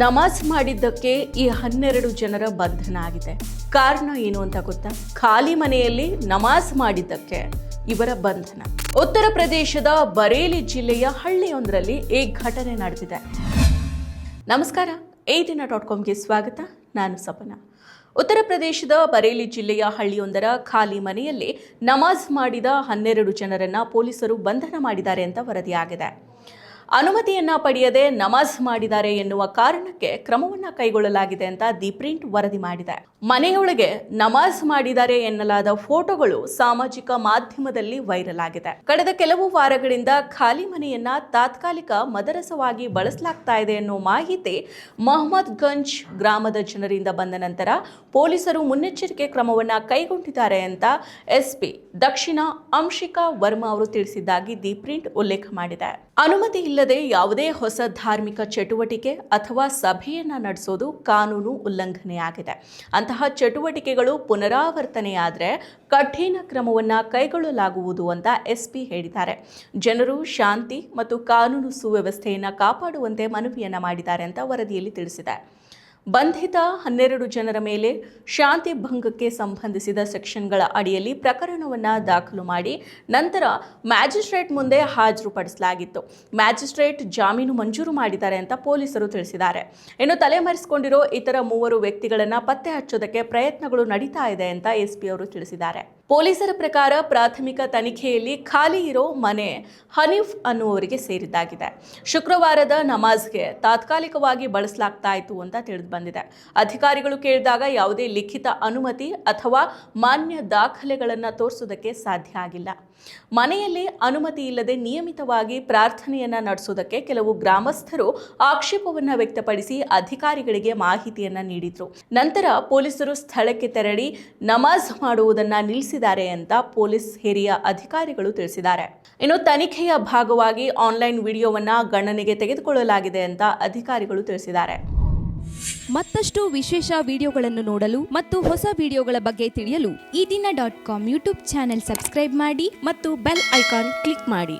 ನಮಾಜ್ ಮಾಡಿದ್ದಕ್ಕೆ ಈ ಹನ್ನೆರಡು ಜನರ ಬಂಧನ ಆಗಿದೆ ಕಾರಣ ಏನು ಅಂತ ಗೊತ್ತಾ? ಖಾಲಿ ಮನೆಯಲ್ಲಿ ನಮಾಜ್ ಮಾಡಿದ್ದಕ್ಕೆ ಇವರ ಬಂಧನ. ಉತ್ತರ ಪ್ರದೇಶದ ಬರೇಲಿ ಜಿಲ್ಲೆಯ ಹಳ್ಳಿಯೊಂದರಲ್ಲಿ ಈ ಘಟನೆ ನಡೆದಿದೆ. ನಮಸ್ಕಾರ ಏ ದಿನ ಡಾಟ್ ಕಾಮ್ಗೆ ಸ್ವಾಗತ. ನಾನು ಸಪನ. ಉತ್ತರ ಪ್ರದೇಶದ ಬರೇಲಿ ಜಿಲ್ಲೆಯ ಹಳ್ಳಿಯೊಂದರ ಖಾಲಿ ಮನೆಯಲ್ಲಿ ನಮಾಜ್ ಮಾಡಿದ ಹನ್ನೆರಡು ಜನರನ್ನ ಪೊಲೀಸರು ಬಂಧನ ಮಾಡಿದ್ದಾರೆ ಅಂತ ವರದಿಯಾಗಿದೆ. ಅನುಮತಿಯನ್ನ ಪಡೆಯದೆ ನಮಾಜ್ ಮಾಡಿದ್ದಾರೆ ಎನ್ನುವ ಕಾರಣಕ್ಕೆ ಕ್ರಮವನ್ನ ಕೈಗೊಳ್ಳಲಾಗಿದೆ ಅಂತ ದಿ ಪ್ರಿಂಟ್ ವರದಿ ಮಾಡಿದೆ. ಮನೆಯೊಳಗೆ ನಮಾಜ್ ಮಾಡಿದ್ದಾರೆ ಎನ್ನಲಾದ ಫೋಟೋಗಳು ಸಾಮಾಜಿಕ ಮಾಧ್ಯಮದಲ್ಲಿ ವೈರಲ್ ಆಗಿದೆ. ಕಳೆದ ಕೆಲವು ವಾರಗಳಿಂದ ಖಾಲಿ ಮನೆಯನ್ನ ತಾತ್ಕಾಲಿಕ ಮದರಸವಾಗಿ ಬಳಸಲಾಗ್ತಾ ಇದೆ ಅನ್ನೋ ಮಾಹಿತಿ ಮೊಹಮ್ಮದ್ ಗಂಜ್ ಗ್ರಾಮದ ಜನರಿಂದ ಬಂದ ನಂತರ ಪೊಲೀಸರು ಮುನ್ನೆಚ್ಚರಿಕೆ ಕ್ರಮವನ್ನ ಕೈಗೊಂಡಿದ್ದಾರೆ ಅಂತ ಎಸ್ಪಿ ದಕ್ಷಿಣ ಅಂಶಿಕಾ ವರ್ಮಾ ಅವರು ತಿಳಿಸಿದ್ದಾಗಿ ದಿ ಪ್ರಿಂಟ್ ಉಲ್ಲೇಖ ಮಾಡಿದೆ. ಅನುಮತಿ ಇಲ್ಲದೆ ಯಾವುದೇ ಹೊಸ ಧಾರ್ಮಿಕ ಚಟುವಟಿಕೆ ಅಥವಾ ಸಭೆಯನ್ನು ನಡೆಸೋದು ಕಾನೂನು ಉಲ್ಲಂಘನೆಯಾಗಿದೆ. ಅಂತಹ ಚಟುವಟಿಕೆಗಳು ಪುನರಾವರ್ತನೆಯಾದರೆ ಕಠಿಣ ಕ್ರಮವನ್ನು ಕೈಗೊಳ್ಳಲಾಗುವುದು ಅಂತ ಎಸ್ಪಿ ಹೇಳಿದ್ದಾರೆ. ಜನರು ಶಾಂತಿ ಮತ್ತು ಕಾನೂನು ಸುವ್ಯವಸ್ಥೆಯನ್ನು ಕಾಪಾಡುವಂತೆ ಮನವಿಯನ್ನು ಮಾಡಿದ್ದಾರೆ ಅಂತ ವರದಿಯಲ್ಲಿ ತಿಳಿಸಿದೆ. ಬಂಧಿತ ಹನ್ನೆರಡು ಜನರ ಮೇಲೆ ಶಾಂತಿ ಭಂಗಕ್ಕೆ ಸಂಬಂಧಿಸಿದ ಸೆಕ್ಷನ್ಗಳ ಅಡಿಯಲ್ಲಿ ಪ್ರಕರಣವನ್ನು ದಾಖಲು ಮಾಡಿ ನಂತರ ಮ್ಯಾಜಿಸ್ಟ್ರೇಟ್ ಮುಂದೆ ಹಾಜರುಪಡಿಸಲಾಗಿತ್ತು ಮ್ಯಾಜಿಸ್ಟ್ರೇಟ್ ಜಾಮೀನು ಮಂಜೂರು ಮಾಡಿದ್ದಾರೆ ಅಂತ ಪೊಲೀಸರು ತಿಳಿಸಿದ್ದಾರೆ. ಇನ್ನು ತಲೆಮರೆಸಿಕೊಂಡಿರೋ ಇತರ ಮೂವರು ವ್ಯಕ್ತಿಗಳನ್ನು ಪತ್ತೆ ಹಚ್ಚೋದಕ್ಕೆ ಪ್ರಯತ್ನಗಳು ನಡೀತಾ ಇದೆ ಅಂತ ಎಸ್ಪಿ ಅವರು ತಿಳಿಸಿದ್ದಾರೆ. ಪೊಲೀಸರ ಪ್ರಕಾರ ಪ್ರಾಥಮಿಕ ತನಿಖೆಯಲ್ಲಿ ಖಾಲಿ ಇರೋ ಮನೆ ಹನೀಫ್ ಅನ್ನುವರಿಗೆ ಸೇರಿದ್ದಾಗಿದೆ. ಶುಕ್ರವಾರದ ನಮಾಜ್ಗೆ ತಾತ್ಕಾಲಿಕವಾಗಿ ಬಳಸಲಾಗ್ತಾ ಇತ್ತು ಅಂತ ತಿಳಿದು ಬಂದಿದೆ ಅಧಿಕಾರಿಗಳು ಕೇಳಿದಾಗ ಯಾವುದೇ ಲಿಖಿತ ಅನುಮತಿ ಅಥವಾ ಮಾನ್ಯ ದಾಖಲೆಗಳನ್ನು ತೋರಿಸೋದಕ್ಕೆ ಸಾಧ್ಯ ಆಗಿಲ್ಲ. ಮನೆಯಲ್ಲಿ ಅನುಮತಿ ಇಲ್ಲದೆ ನಿಯಮಿತವಾಗಿ ಪ್ರಾರ್ಥನೆಯನ್ನ ನಡೆಸೋದಕ್ಕೆ ಕೆಲವು ಗ್ರಾಮಸ್ಥರು ಆಕ್ಷೇಪವನ್ನು ವ್ಯಕ್ತಪಡಿಸಿ ಅಧಿಕಾರಿಗಳಿಗೆ ಮಾಹಿತಿಯನ್ನ ನೀಡಿದ್ರು. ನಂತರ ಪೊಲೀಸರು ಸ್ಥಳಕ್ಕೆ ತೆರಳಿ ನಮಾಜ್ ಮಾಡುವುದನ್ನ ನಿಲ್ಲಿಸಿದ್ದಾರೆ ಅಂತ ಪೊಲೀಸ್ ಹಿರಿಯ ಅಧಿಕಾರಿಗಳು ತಿಳಿಸಿದ್ದಾರೆ. ಇನ್ನು ತನಿಖೆಯ ಭಾಗವಾಗಿ ಆನ್ಲೈನ್ ವಿಡಿಯೋವನ್ನ ಗಣನೆಗೆ ತೆಗೆದುಕೊಳ್ಳಲಾಗಿದೆ ಅಂತ ಅಧಿಕಾರಿಗಳು ತಿಳಿಸಿದ್ದಾರೆ. ಮತ್ತಷ್ಟು ವಿಶೇಷ ವಿಡಿಯೋಗಳನ್ನು ನೋಡಲು ಮತ್ತು ಹೊಸ ವಿಡಿಯೋಗಳ ಬಗ್ಗೆ ತಿಳಿಯಲು ಈ ದಿನ dot com YouTube channel subscribe ಮಾಡಿ ಮತ್ತು ಬೆಲ್ ಐಕಾನ್ ಕ್ಲಿಕ್ ಮಾಡಿ.